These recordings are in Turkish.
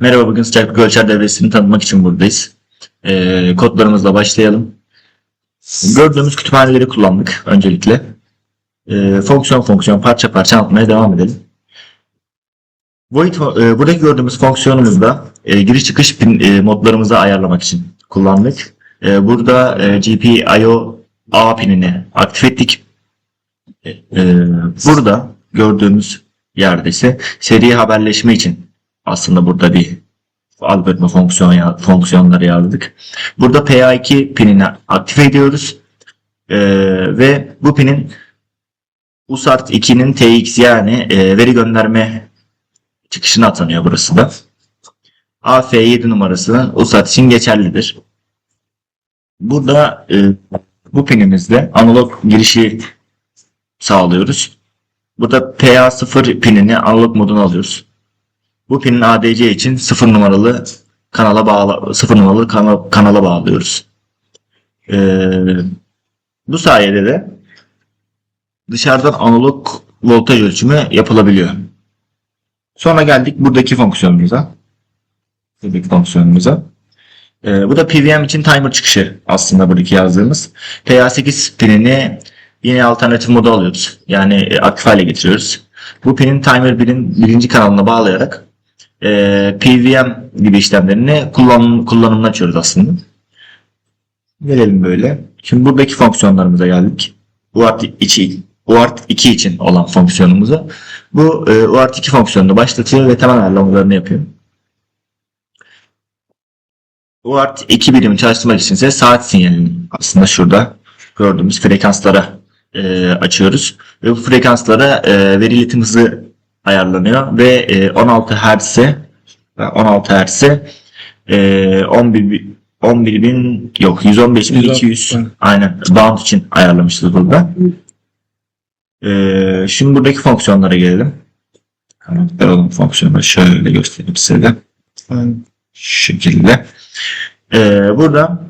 Merhaba, bugün sıcaklık ölçer devresini tanıtmak için buradayız. Ee, kodlarımızla başlayalım. Gördüğümüz kütüphaneleri kullandık öncelikle. Ee, fonksiyon fonksiyon parça parça anlatmaya devam edelim. Void, e, buradaki gördüğümüz fonksiyonumuzda e, giriş çıkış pin e, modlarımızı ayarlamak için kullandık. E, burada e, GPIO A pinini aktif ettik. E, e, burada gördüğümüz yerde ise seri haberleşme için aslında burada bir algoritma fonksiyon ya- fonksiyonları yazdık. Burada PA2 pinini aktif ediyoruz. Ee, ve bu pinin USART 2'nin TX yani e, veri gönderme çıkışına atanıyor burası da. AF7 numarası USART için geçerlidir. Burada e, bu pinimizde analog girişi sağlıyoruz. Burada PA0 pinini analog moduna alıyoruz. Bu pinin ADC için 0 numaralı kanala bağla 0 numaralı kana- kanala bağlıyoruz. Ee, bu sayede de dışarıdan analog voltaj ölçümü yapılabiliyor. Sonra geldik buradaki fonksiyonumuza. Buradaki fonksiyonumuza. Ee, bu da PWM için timer çıkışı aslında buradaki yazdığımız. PA8 pinini yine alternatif moda alıyoruz. Yani e, aktif hale getiriyoruz. Bu pinin timer 1'in birinci kanalına bağlayarak e, PVM gibi işlemlerini kullanım, kullanımına açıyoruz aslında. Gelelim böyle. Şimdi buradaki fonksiyonlarımıza geldik. UART 2, UART 2 için olan fonksiyonumuza. Bu e, UART 2 fonksiyonunu başlatıyor ve temel ayarlamalarını yapıyor. UART 2 birimi çalıştırmak için ise saat sinyalini aslında şurada gördüğümüz frekanslara e, açıyoruz. Ve bu frekanslara e, veri iletim hızı ayarlanıyor ve e, 16 Hz'e 16 Hz'e e, 11 bi- 11 bin yok 115 bin 200 Evet. aynen bound için ayarlamışız burada. E, şimdi buradaki fonksiyonlara gelelim. Karakter olan fonksiyonları şöyle göstereyim size de. Şu şekilde. E, burada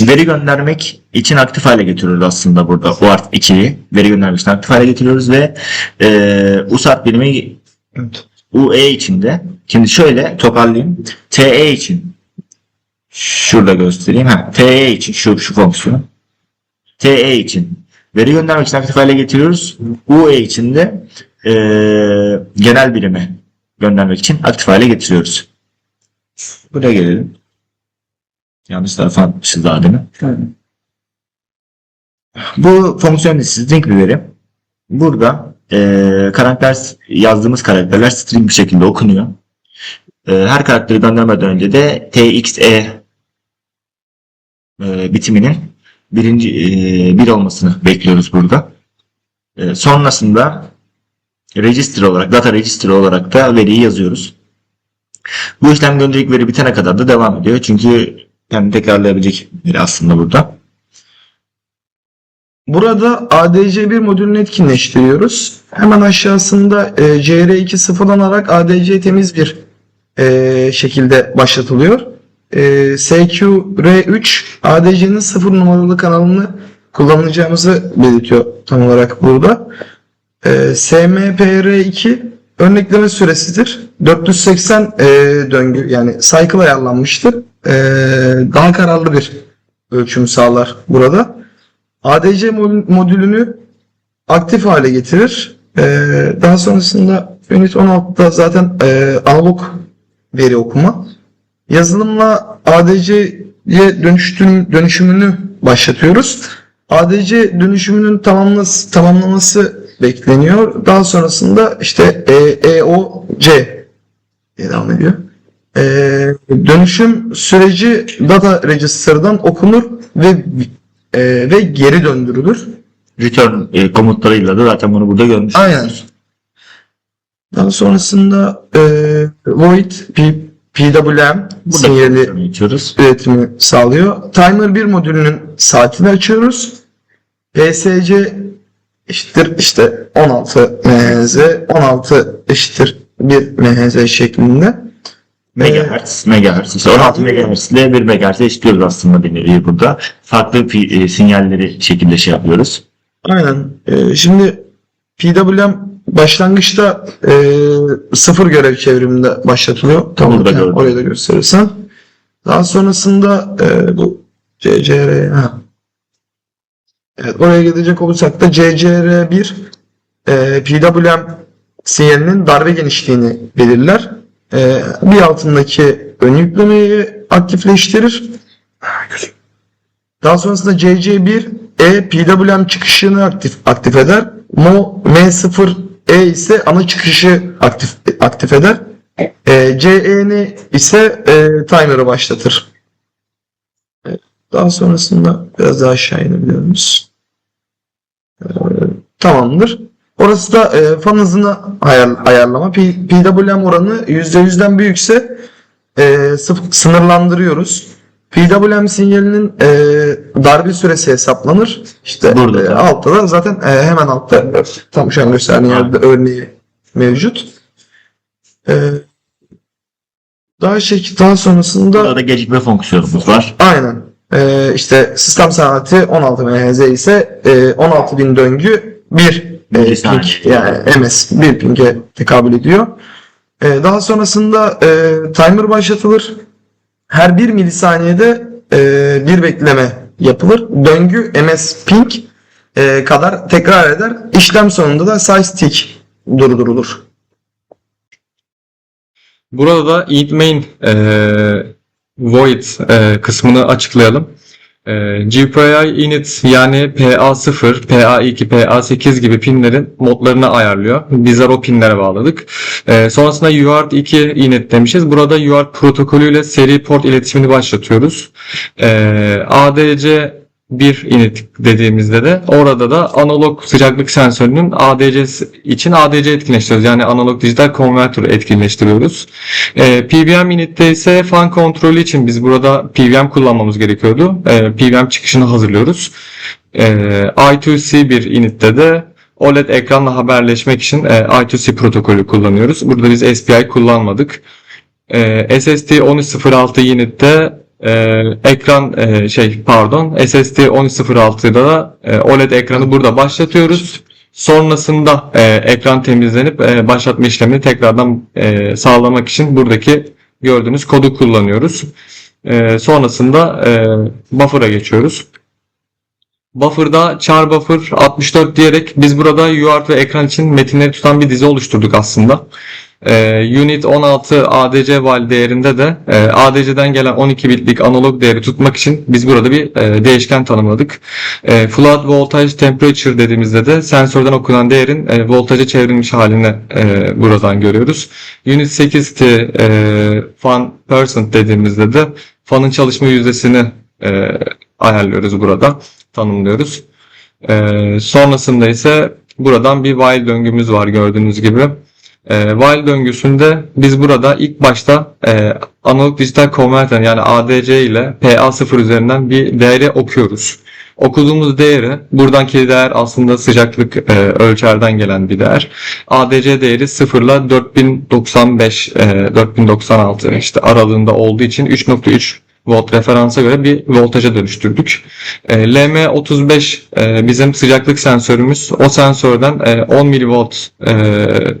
veri göndermek için aktif hale getiriyoruz aslında burada UART 2'yi veri göndermek için aktif hale getiriyoruz ve e, USART birimi Evet. UE içinde. Şimdi şöyle toparlayayım. TE için şurada göstereyim. Ha TE için şu şu fonksiyon TE için veri göndermek için aktif hale getiriyoruz. UE için de e, genel birime göndermek için aktif hale getiriyoruz. Buraya gelelim yanlış tarafa atmışız daha demin bu fonksiyon listesi string bir veri. Burada e, karakter yazdığımız karakterler string bir şekilde okunuyor. E, her karakteri göndermeden önce de txe e, bitiminin birinci e, bir olmasını bekliyoruz burada. E, sonrasında register olarak, data register olarak da veriyi yazıyoruz. Bu işlem gönderecek veri bitene kadar da devam ediyor. Çünkü kendini tekrarlayabilecek aslında burada. Burada ADC1 modülünü etkinleştiriyoruz. Hemen aşağısında e, CR2 sıfırlanarak ADC temiz bir e, şekilde başlatılıyor. E, SQR3 ADC'nin sıfır numaralı kanalını kullanacağımızı belirtiyor tam olarak burada. E, SMPR2 örnekleme süresidir. 480 e, döngü yani cycle ayarlanmıştır. E, daha kararlı bir ölçüm sağlar burada. ADC mod- modülünü aktif hale getirir. Ee, daha sonrasında Unit 16'da zaten e, analog veri okuma. Yazılımla ADC'ye dönüştürüm, dönüşümünü başlatıyoruz. ADC dönüşümünün tamamlaması, tamamlaması bekleniyor. Daha sonrasında işte e, EOC diye devam ediyor. E, dönüşüm süreci data register'dan okunur ve e, ve geri döndürülür. return e, komutlarıyla da zaten bunu burada görmüş. Aynen. Daha sonrasında e, void P, PWM sinyali üretimi sağlıyor. Timer 1 modülünün saatini açıyoruz. PSC eşittir işte 16 MHz, 16 eşittir 1 MHz şeklinde. Megahertz, megahertz. İşte 16 megahertz ile 1 megahertz eşitliyoruz aslında bir nevi burada. Farklı pi- e, sinyalleri şekilde şey yapıyoruz. Aynen. Ee, şimdi PWM başlangıçta e, sıfır görev çevriminde başlatılıyor. Tam Burada yani gördüm. orayı da gösterirsen. Daha sonrasında e, bu CCR ha. Oraya gidecek olursak da CCR1 e, PWM sinyalinin darbe genişliğini belirler. E, bir altındaki ön yüklemeyi aktifleştirir. Daha sonrasında CC1 E PWM çıkışını aktif aktif eder. Mo M0 E ise ana çıkışı aktif aktif eder. E, CE'ni ise e, timer'ı başlatır. Daha sonrasında biraz daha aşağı inebiliyoruz. E, tamamdır. Orası da e, fan hızını ayar, ayarlama. P- PWM oranı %100'den büyükse e, sınırlandırıyoruz. PWM sinyalinin e, darbe süresi hesaplanır. İşte Burada e, altta da zaten e, hemen altta tam şu an gösterdiğim yerde örneği mevcut. E, daha şey daha sonrasında Burada da gecikme fonksiyonumuz var. aynen e, işte sistem saati 16 MHz ise e, 16.000 döngü 1 e, ping yani MS 1 ping'e tekabül ediyor. E, daha sonrasında e, timer başlatılır. Her 1 milisaniyede e, bir bekleme yapılır. Döngü MS ping e, kadar tekrar eder. İşlem sonunda da size tick durdurulur. Burada da int main e, void e, kısmını açıklayalım. E, GPI init yani PA0, PA2, PA8 gibi pinlerin modlarını ayarlıyor. Bizler o pinlere bağladık. E, sonrasında UART 2 init demişiz. Burada UART protokolüyle seri port iletişimini başlatıyoruz. E, ADC 1 init dediğimizde de orada da analog sıcaklık sensörünün ADC için ADC etkinleştiriyoruz. Yani analog dijital konvertörü etkinleştiriyoruz. E, PWM initte ise fan kontrolü için biz burada PWM kullanmamız gerekiyordu. E, PWM çıkışını hazırlıyoruz. E, I2C1 initte de OLED ekranla haberleşmek için e, I2C protokolü kullanıyoruz. Burada biz SPI kullanmadık. E, SSD 1306 unitte e, ekran e, şey pardon SSD 1306'da da e, OLED ekranı burada başlatıyoruz. Sonrasında e, ekran temizlenip e, başlatma işlemini tekrardan e, sağlamak için buradaki gördüğünüz kodu kullanıyoruz. E, sonrasında e, buffer'a geçiyoruz. Buffer'da char buffer 64 diyerek biz burada UART ve ekran için metinleri tutan bir dizi oluşturduk aslında. Ee, Unit 16 ADC val değerinde de e, ADC'den gelen 12 bitlik analog değeri tutmak için biz burada bir e, değişken tanımladık. E, flood voltage temperature dediğimizde de sensörden okunan değerin e, voltaja çevrilmiş halini e, buradan görüyoruz. Unit 8 t fan percent dediğimizde de fanın çalışma yüzdesini ayarlıyoruz burada tanımlıyoruz. Sonrasında ise buradan bir while döngümüz var gördüğünüz gibi. Ee, while döngüsünde biz burada ilk başta e, analog dijital konverter yani ADC ile PA0 üzerinden bir değeri okuyoruz. Okuduğumuz değeri, buradaki değer aslında sıcaklık e, ölçerden gelen bir değer. ADC değeri 0 ile 4095, e, 4096 işte aralığında olduğu için 3.3 volt referansa göre bir voltaja dönüştürdük. E, LM35 e, bizim sıcaklık sensörümüz. O sensörden e, 10 milivolt e,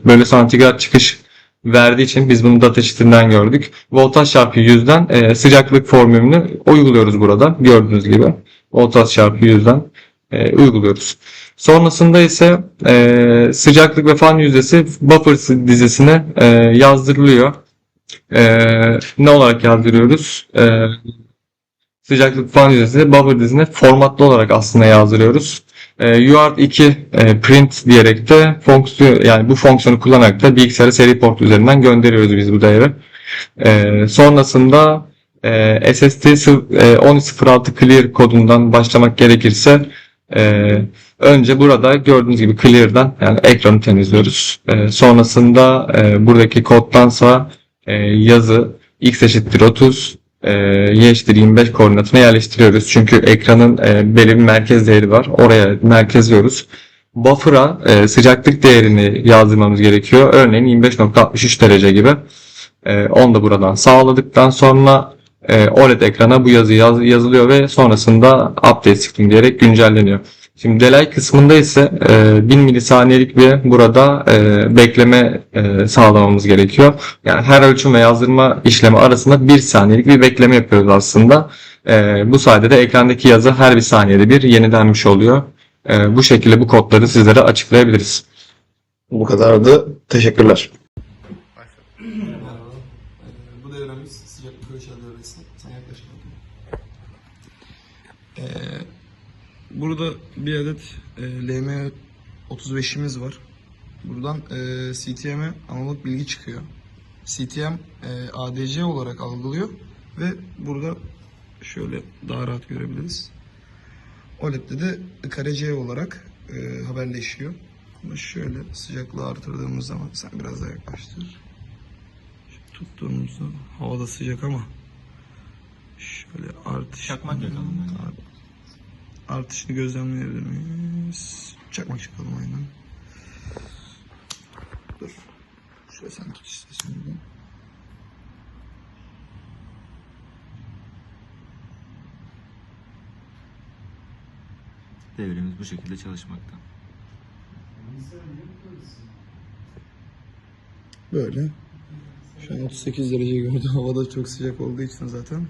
bölü santigrat çıkış verdiği için biz bunu data sheetinden gördük. Voltaj çarpı 100'den e, sıcaklık formülünü uyguluyoruz burada. Gördüğünüz gibi. Voltaj çarpı 100'den e, uyguluyoruz. Sonrasında ise e, sıcaklık ve fan yüzdesi buffer dizisine e, yazdırılıyor. E, ne olarak yazdırıyoruz? E, sıcaklık fan yüzdesini buffer dizine formatlı olarak aslında yazdırıyoruz. E, UART 2 e, print diyerek de fonksiyon yani bu fonksiyonu kullanarak da bilgisayara seri port üzerinden gönderiyoruz biz bu değeri. E, sonrasında e, SSD sı- e, 1006 clear kodundan başlamak gerekirse e, önce burada gördüğünüz gibi clear'dan yani ekranı temizliyoruz. E, sonrasında e, buradaki koddansa e, yazı x eşittir 30 e, y eşittir 25 koordinatına yerleştiriyoruz. Çünkü ekranın e, belli bir merkez değeri var. Oraya merkezliyoruz. Buffer'a e, sıcaklık değerini yazdırmamız gerekiyor. Örneğin 25.63 derece gibi. E, onu da buradan sağladıktan sonra e, OLED ekrana bu yazı yaz, yazılıyor ve sonrasında update screen diyerek güncelleniyor. Şimdi delay kısmında ise e, 1000 milisaniyelik bir burada e, bekleme e, sağlamamız gerekiyor. Yani her ölçüm ve yazdırma işlemi arasında 1 saniyelik bir bekleme yapıyoruz aslında. E, bu sayede de ekrandaki yazı her bir saniyede bir yenilenmiş oluyor. E, bu şekilde bu kodları sizlere açıklayabiliriz. Bu kadardı. Teşekkürler. Bu devremiz sıcaklık ölçer devresi. Sen yaklaş bakayım. Ee, burada bir adet e, LM35'imiz var. Buradan e, CTM'e analog bilgi çıkıyor. CTM e, ADC olarak algılıyor ve burada şöyle daha rahat görebiliriz. OLED'de de kare C olarak e, haberleşiyor. Ama şöyle sıcaklığı artırdığımız zaman sen biraz daha yaklaştır tuttuğumuzda havada sıcak ama şöyle artış Çakmak yakalım. Art- artışını gözlemleyebilir miyiz? Çakmak çakalım aynen. Dur. Şöyle sen tut istersen. bir de. Devremiz bu şekilde çalışmakta. Böyle. Şu an 38 derece gördü. Havada çok sıcak olduğu için zaten.